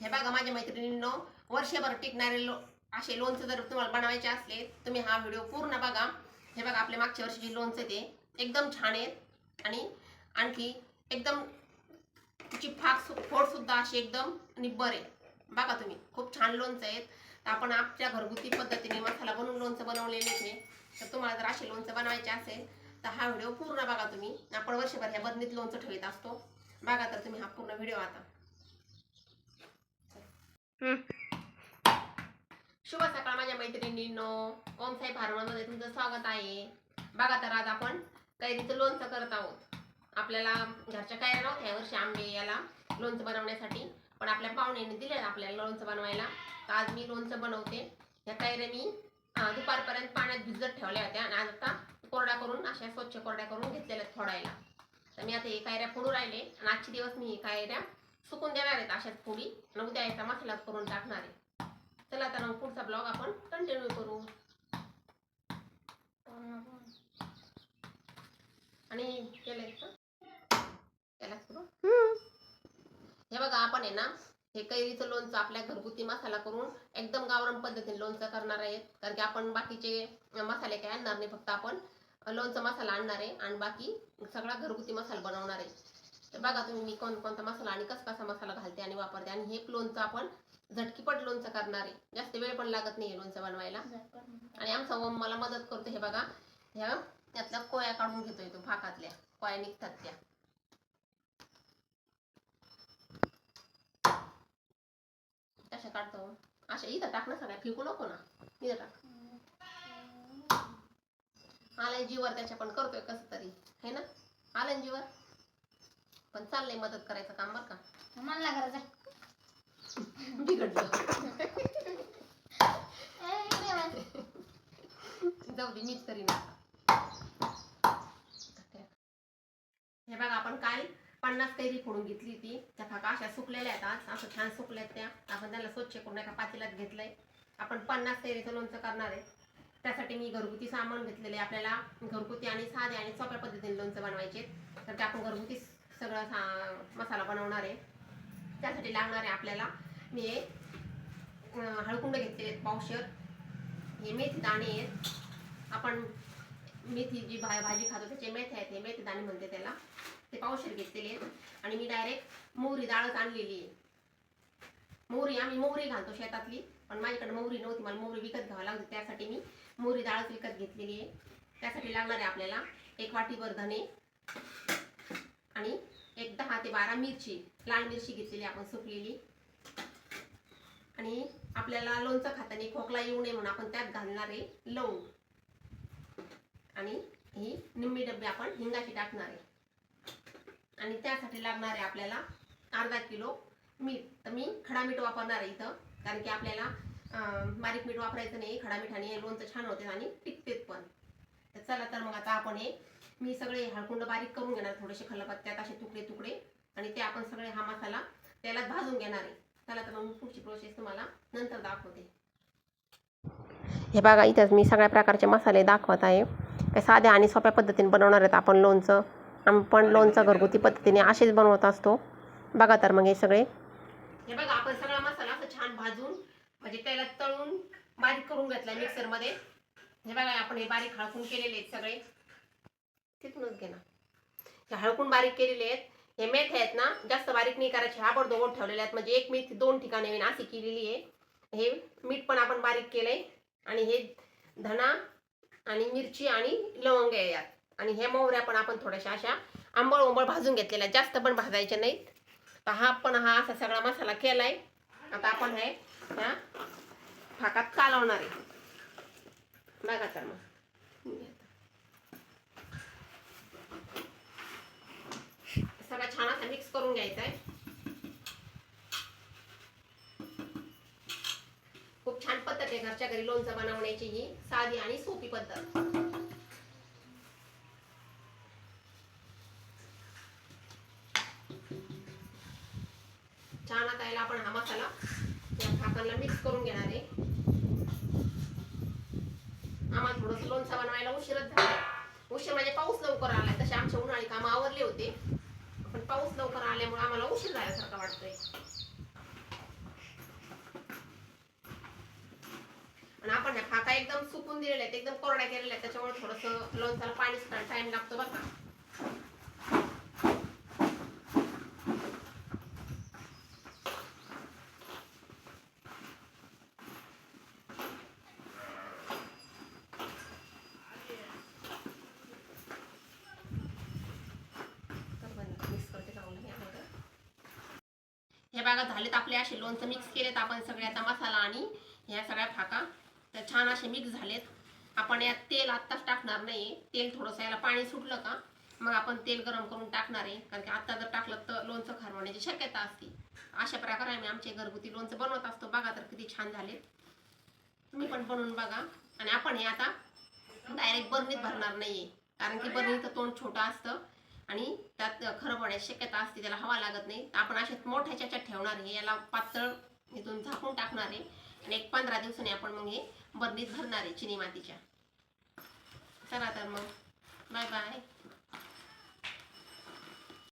हे बघा माझ्या मैत्रिणींनो वर्षभर टिकणारे लो असे लोणचं जर तुम्हाला बनवायचे असले तुम्ही हा व्हिडिओ पूर्ण बघा. हे बघा आपल्या मागच्या वर्षीचे लोणचं ते एकदम छान आहेत आणि आणखी एकदम तिची फाक फोडसुद्धा अशी एकदम निब्बर आहे. बघा तुम्ही खूप छान लोणचं आहेत तर आपण आपल्या घरगुती पद्धतीने मसाला बनवून लोणचं बनवलेले आहे. तर तुम्हाला जर असे लोणचं बनवायचे असेल तर हा व्हिडिओ पूर्ण बघा तुम्ही. आपण वर्षभर ह्या बदनीत लोणचं ठेवत असतो. बघा तर तुम्ही हा पूर्ण व्हिडिओ आता. Mm. शुभ सकाळ माझ्या मैत्रिणींनो. ओम साई हार्मोनमध्ये तुमचं स्वागत आहे. बघा तर आज आपण कैरीचं लोणचं करत आहोत. आपल्याला घरच्या कैऱ्या नव्हत्या यावर्षी आंबे याला लोणचं बनवण्यासाठी पण आपल्या पाहुण्याने दिले आपल्याला लोणचं बनवायला. तर आज मी लोणचं बनवते. ह्या कैऱ्या मी दुपारपर्यंत पाण्यात भिजत ठेवल्या होत्या आणि आज आता कोरड्या करून अशा स्वच्छ कोरड्या करून घेतलेल्या थोडायला. तर मी आता हे कायऱ्या फोडू राहिले आणि आजचे दिवस मी हे कायऱ्या सुकून देणार आहेत अशाच थोडी आणि उद्या याचा मसाला करून टाकणार आहे चला तर मग पुढचा ब्लॉग आपण कंटिन्यू करू. आणि केलंय करू हे बघा आपण आहे ना हे कैरीचं लोणचं आपल्या घरगुती मसाला करून एकदम गावरान पद्धतीने लोणचं करणार आहेत. कारण की आपण बाकीचे मसाले काय आणणार नाही फक्त आपण लोणचं मसाला आणणार आहे आणि बाकी सगळा घरगुती मसाला बनवणार आहे. तर बघा तुम्ही मी कोण कोणता मसाला आणि कसा कसा मसाला घालते आणि वापरते. आणि हे लोणचं आपण झटकीपट लोणचं करणार आहे. जास्त वेळ पण लागत नाही लोणचं बनवायला. आणि आमचा ओम मला मदत करतो. हे बघा. ह्या त्यातल्या कोया काढून घेतोय तो भाकातल्या. कोया निघतात त्या. कशा काढतो? अशा इथं टाक ना सगळ्या. फेकू नको ना. इथं टाक. आलाय जीवर त्याच्या पण करतोय कसं तरी. है ना? आलाय जीवर? पण चाललंय मदत करायचं काम बरं का? म्हणला करायचा बिघडलं. जाऊ दे मीच करीन आता. हे बघा आपण काल पन्नास कैरी फोडून घेतली ती त्या फाका अशा सुकलेल्या आहेत आज. असं छान सुकल्यात त्या. आपण त्यांना स्वच्छ करून एका पातेल्यात घेतलंय. आपण पन्नास कैरीचं लोणचं करणार आहे. त्यासाठी मी घरगुती सामान घेतलेले आहे. आपल्याला घरगुती आणि साधे आणि सोप्या पद्धतीने लोणचं बनवायचे तर ते आपण घरगुती सगळं सा मसाला बनवणार आहे. त्यासाठी लागणार आहे आपल्याला मी हळकुंड घेतलेले आहेत पावशर. हे मेथी दाणे आहेत. आपण मेथी जी भा भाजी खातो त्याचे मेथी आहेत हे मेथी दाणे म्हणते त्याला. ते पावशर घेतलेले आहेत. आणि मी डायरेक्ट मोहरी डाळच आणलेली आहे. मोहरी आम्ही मोहरी घालतो शेतातली पण माझ्याकडे मोहरी नव्हती मला मोहरी विकत घ्यावं लागते त्यासाठी मी मोहरी डाळच विकत घेतलेली आहे. त्यासाठी लागणार आहे आपल्याला एक वाटीभर धने आणि एक दहा ते बारा मिरची लाल मिरची घेतलेली आपण सुकलेली. आणि आपल्याला लोणचं खाताना खोकला येऊ नये म्हणून आपण त्यात घालणार आहे लवंग. आणि ही निम्मी डब्बे आपण हिंगाची टाकणार आहे. आणि त्यासाठी लागणार आहे आपल्याला अर्धा किलो मीठ. तर मी खडा मीठ वापरणार आहे इथं कारण की आपल्याला बारीक मीठ वापरायचं नाही खडा मिठाने लोणचं छान होते आणि टिकतेत पण. तर चला तर मग आता आपण हे मी सगळे हळकुंड बारीक करून घेणार थोडेसे खलबत्त्यात असे तुकडे तुकडे. आणि ते आपण सगळे हा मसाला त्याला भाजून घेणार आहे. चला तर मग पुढची प्रोसेस तुम्हाला नंतर दाखवते. हे बघा इथंच मी सगळ्या प्रकारचे मसाले दाखवत आहे. काय साध्या आणि सोप्या पद्धतीने बनवणार आहेत आपण लोणचं. आपण लोणचं घरगुती पद्धतीने असेच बनवत असतो. बघा तर मग हे सगळे. हे बघा आपण सगळा मसाला असं छान भाजून म्हणजे त्याला तळून बारीक करून घेतला मिक्सरमध्ये हे बघा आपण हे बारीक हळकून केलेले आहेत सगळे. तिथूनच घे ना हे हळकून बारीक केलेले आहेत. हे मेथ्या आहेत ना जास्त बारीक नाही करायचे. हाबड दोन ठेवलेले आहेत. म्हणजे एक मेथी दोन ठिकाणी अशी केलेली आहे. हे मीठ पण आपण बारीक केलंय. आणि हे धना आणि मिरची आणि लवंग आहे यात. आणि हे मोहऱ्या पण आपण थोड्याशा अशा आंबळ ओंबळ भाजून घेतलेल्या आहेत. जास्त पण भाजायच्या नाहीत. तर हा पण हा असा सगळा मसाला केलाय. आता आपण हे ह्या फाकात कालवणार आहे. बघा तर मग. सगळं छान असं मिक्स करून घ्यायचं आहे खूप छान पद्धत आहे घरच्या घरी लोणचं बनवण्याची ही साधी आणि सोपी पद्धत. छान आता याला आपण हा मसाला या झाकणला मिक्स करून घेणार आहे. आम्हाला थोडस लोणचं बनवायला उशीरच झाला उशीर म्हणजे पाऊस लवकर आलाय तसे आमच्या उन्हाळी कामं आवरले होते. पाऊस लवकर आल्यामुळे आम्हाला उशीर झाल्यासारखा वाटतोय. आणि आपण ह्या फाका एकदम सुकून दिलेल्या आहेत एकदम कोरड्या केलेल्या आहेत त्याच्यामुळे थोडस लोणचाला पाणी सुद्धा टाइम लागतो बघा बघा झालेत. आपले असे लोणचं मिक्स केलेत आपण सगळ्याचा मसाला आणि ह्या सगळ्या फाका तर छान असे मिक्स झालेत. आपण यात तेल आत्ताच टाकणार नाही तेल थोडंसं याला पाणी सुटलं का मग आपण तेल गरम करून टाकणार आहे. कारण की आत्ता जर टाकलं तर लोणचं खारवण्याची शक्यता असते. अशा प्रकारे आम्ही आमचे घरगुती लोणचं बनवत असतो. बघा तर किती छान झालेत. तुम्ही पण बनवून बघा. आणि आपण हे आता डायरेक्ट बरणीत भरणार नाहीये. कारण की बरणीचं तोंड छोटं असतं. आणि त्यात खरं होण्याची शक्यता असते त्याला हवा लागत नाही. तर आपण असे मोठ्या ह्याच्यात ठेवणार आहे. याला पातळ इथून झाकून टाकणार आहे. आणि एक पंधरा दिवसांनी आपण मग हे बरणीत भरणार आहे चिनी मातीच्या. चला तर मग. Bye bye